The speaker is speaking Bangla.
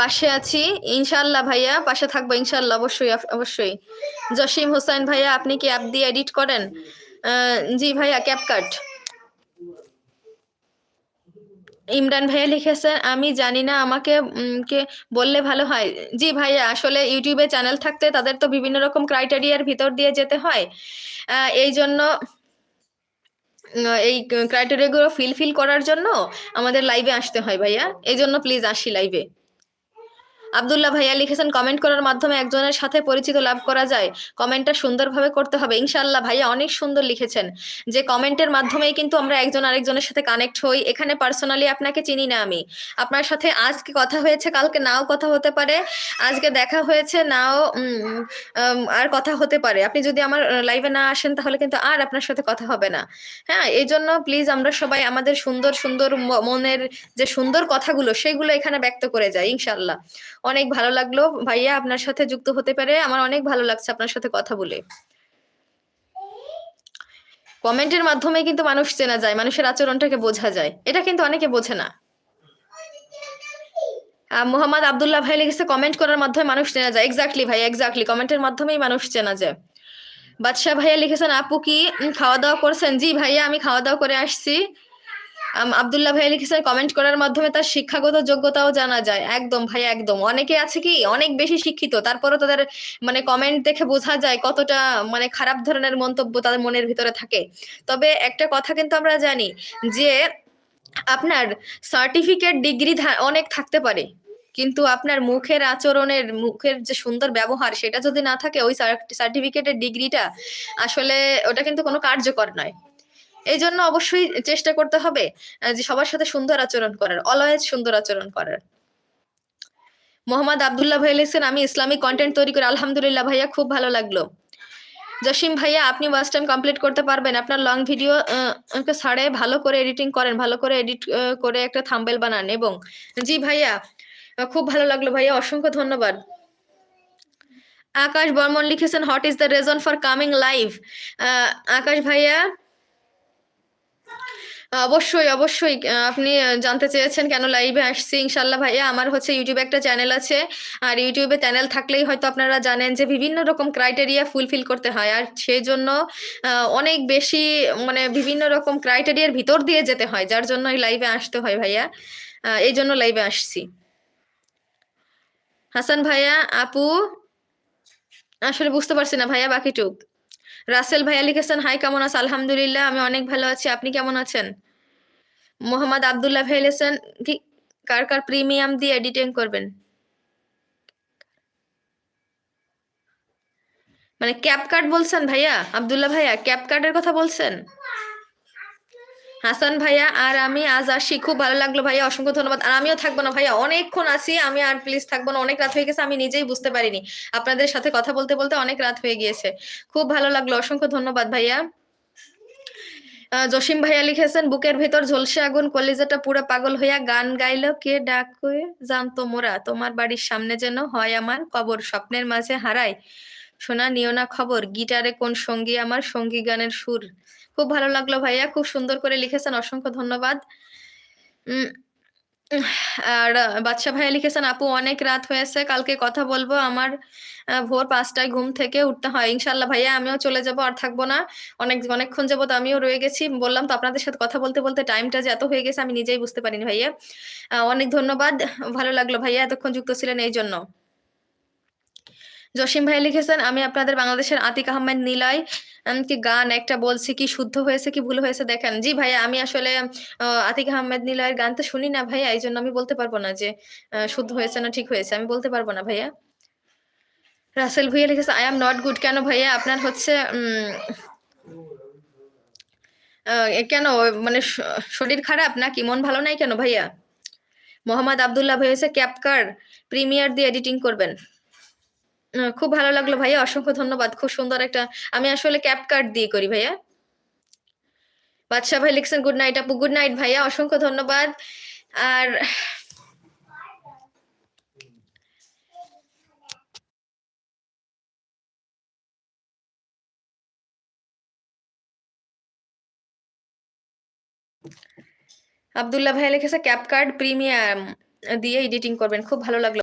পাশে আছি। ইনশাল্লাহ ভাইয়া, পাশে থাকব ইনশাল্লাহ অবশ্যই অবশ্যই। জসিম হোসেন ভাইয়া, আপনি কি অ্যাপ দিয়ে এডিট করেন? জি ভাইয়া ক্যাপকাট ইমরান ভাইয়া লিখেছেন, আমি জানি না আমাকে কে বললে ভালো হয়। জি ভাইয়া, আসলে ইউটিউবে চ্যানেল থাকতে তাদের তো বিভিন্ন রকম ক্রাইটেরিয়ার ভিতর দিয়ে যেতে হয়। এই জন্য এই ক্রাইটেরিয়াগুলো ফিলফিল করার জন্য আমাদের লাইভে আসতে হয় ভাইয়া। এই জন্য প্লিজ আসি লাইভে আব্দুল্লাহ ভাইয়া লিখেছেন, কমেন্ট করার মাধ্যমে একজনের সাথে পরিচিত লাভ করা যায়। কমেন্টটা সুন্দরভাবে করতে হবে। ইনশাল্লাহ ভাইয়া অনেক সুন্দর লিখেছেন যে, কমেন্টের মাধ্যমেই কিন্তু আমরা একজন আরেকজনের সাথে কানেক্ট হই। এখানে পার্সোনালি আপনাকে চিনি না আমি। আপনার সাথে আজকে কথা হয়েছে, কালকে নাও কথা হতে পারে। আজকে দেখা হয়েছে, নাও আর কথা হতে পারে। আপনি যদি আমার লাইভে না আসেন, তাহলে কিন্তু আর আপনার সাথে কথা হবে না। হ্যাঁ এই জন্য প্লিজ আমরা সবাই আমাদের সুন্দর সুন্দর মনের যে সুন্দর কথাগুলো, সেগুলো এখানে ব্যক্ত করে যাই ইনশাল্লাহ অনেক ভালো লাগল। ভাইয়া, আপনার সাথে যুক্ত হতে পারে আমার অনেক ভালো লাগছে আপনার সাথে কথা বলে। কমেন্টের মাধ্যমে কিন্তু মানুষ চেনা যায়, মানুষের আচরণটাকে বোঝা যায়। এটা কিন্তু অনেকে বোঝে না। মোহাম্মদ আবদুল্লাহ ভাই লিখেছে, কমেন্ট করার মাধ্যমে মানুষ চেনা যায়। এক্স্যাক্টলি ভাই এক্স্যাক্টলি কমেন্টের মাধ্যমেই মানুষ চেনা যায়। বাদশাহ ভাইয়া লিখেছেন, আপু কি খাওয়া দাওয়া করছেন? জি ভাইয়া, আমি খাওয়া দাওয়া করে আসছি। আব্দুল্লাহ ভাই লিখেছেন কমেন্ট করার মাধ্যমে তার শিক্ষাগত যোগ্যতাও জানা যায়। একদম ভাই, একদম। অনেকে আছে কি, অনেক বেশি শিক্ষিত, তারপরও তাদের মানে কমেন্ট দেখে বোঝা যায় কতটা মানে খারাপ ধরনের মন্তব্য তাদের মনের ভিতরে থাকে। তবে একটা কথা কিন্তু আমরা জানি যে, আপনার সার্টিফিকেট ডিগ্রি অনেক থাকতে পারে। কিন্তু আপনার মুখের আচরণের, মুখের যে সুন্দর ব্যবহার, সেটা যদি না থাকে, ওই সার্টিফিকেটের ডিগ্রিটা আসলে ওটা কিন্তু কোনো কার্যকর নয়। এই জন্য অবশ্যই চেষ্টা করতে হবে যে সবার সাথে সুন্দর আচরণ করার অলওয়েজ সুন্দর আচরণ করার। মোহাম্মদ আবদুল্লাহ ভাই লিখছেন, আমি ইসলামিক কন্টেন্ট তৈরি করে, আলহামদুলিল্লাহ ভাইয়া, খুব ভালো লাগল। জসিম ভাইয়া, আপনি ওয়াচ টাইম কমপ্লিট করতে পারবেন। আপনার লং ভিডিও ছাড়ে ভালো করে এডিটিং করেন, ভালো করে এডিট করে একটা থাম্বেল বানান এবং জি ভাইয়া খুব ভালো লাগল ভাইয়া, অসংখ্য ধন্যবাদ। আকাশ বর্মন লিখেছেন what is the reason for coming live Akash ভাইয়া অবশ্যই অবশ্যই। আপনি জানতে চেয়েছেন কেন লাইভে আসছি ইনশাল্লাহ ভাইয়া। আমার হচ্ছে ইউটিউবে একটা চ্যানেল আছে। আর ইউটিউবে চ্যানেল থাকলেই হয়তো আপনারা জানেন যে বিভিন্ন রকম ক্রাইটেরিয়া ফুলফিল করতে হয়। আর সেই জন্য অনেক বেশি মানে বিভিন্ন রকম ক্রাইটেরিয়ার ভিতর দিয়ে যেতে হয়, যার জন্য লাইভে আসতে হয় ভাইয়া। এই জন্য লাইভে আসছি। হাসান ভাইয়া, আপু? আসলে বুঝতে পারছি না ভাইয়া, বাকিটুক। রাসেল ভাইয়া লিখেছেন হাই, কেমন আছে? আলহামদুলিল্লাহ, আমি অনেক ভালো আছি। আপনি কেমন আছেন? মোহাম্মদ আবদুল্লাহ ভাই লিখেছেন কি, কার কার প্রিমিয়াম দিয়ে এডিটিং করবেন? মানে ক্যাপ কার্ড বলছেন ভাইয়া? আবদুল্লাহ ভাইয়া, ক্যাপ কার্ডের কথা বলছেন? হাসান ভাইয়া আর আমি আজ আসি খুব ভালো লাগল ভাইয়া, অসংখ্য ধন্যবাদ। আর আমিও থাকব না ভাইয়া, অনেকক্ষণ আছি। আমি আর প্লিজ থাকব না, অনেক রাত হয়ে গেছে, আমি নিজেই বুঝতে পারিনি। আপনাদের সাথে কথা বলতে বলতে অনেক রাত হয়ে গিয়েছে। খুব ভালো লাগল, অসংখ্য ধন্যবাদ ভাইয়া। জসিম ভাইয়া লিখেছেন, বুকের ভেতর ঝলসে আগুন, কলিজাটা পুরো পাগল হইয়া গান গাইল। কে ডাক জানতো মোরা, তোমার বাড়ির সামনে যেন হয় আমার কবর, স্বপ্নের মাঝে হারায়। শোনা, নিও না খবর, গিটারে কোন সঙ্গী আমার সঙ্গী গানের সুর? খুব ভালো লাগল ভাইয়া, খুব সুন্দর করে লিখেছেন, অসংখ্য ধন্যবাদ। আর বাদশা ভাইয়া লিখেছেন, আপু অনেক রাত হয়েছে, কালকে কথা বলব, আমার ভোর পাঁচটায় ঘুম থেকে উঠতে হয়। ইনশাল্লাহ ভাইয়া, আমিও চলে যাব, আর থাকব না। অনেক, অনেকক্ষণ যাবত আমিও রয়ে গেছি। বললাম তো আপনাদের সাথে কথা বলতে বলতে টাইমটা যে এত হয়ে গেছে, আমি নিজেই বুঝতে পারিনি ভাইয়া। অনেক ধন্যবাদ, ভালো লাগল ভাইয়া, এতক্ষণ যুক্ত ছিলেন এই জন্য। জসিম ভাই লিখেছেন, আমি আপনাদের বাংলাদেশের আতিক আহমেদ নিলয় কি গান একটা বলছি, কি শুদ্ধ হয়েছে, কি ভুল হয়েছে দেখেন। জি ভাইয়া, আমি আসলে আতিক আহমেদ নিলয়ের গান তো শুনি না ভাইয়া, এই জন্য আমি বলতে পারব না যে শুদ্ধ হয়েছে না ঠিক হয়েছে, আমি বলতে পারব না ভাইয়া। রাসেল ভুইয়া লিখেছে আই এম নট গুড কেন ভাইয়া? আপনার হচ্ছে কেন? মানে শরীর খারাপ নাকি? মন ভালো নাই কেন ভাইয়া? মোহাম্মদ আবদুল্লাহ ভাই হচ্ছে ক্যাপকার, প্রিমিয়ার দিয়ে এডিটিং করবেন। খুব ভালো লাগল ভাইয়া। অসংখ্য ধন্যবাদ। খুব সুন্দর একটা, আমি আসলে ক্যাপ কার্ড দিয়ে করি ভাইয়া। বাদশাহ ভাই লিখছেন, গুড নাইট আপু, গুড নাইট ভাইয়া, অসংখ্য ধন্যবাদ। আর আবদুল্লাহ ভাইয়া লিখেছে, ক্যাপ কার্ড প্রিমিয়াম দিয়ে এডিটিং করবেন। খুব ভালো লাগল।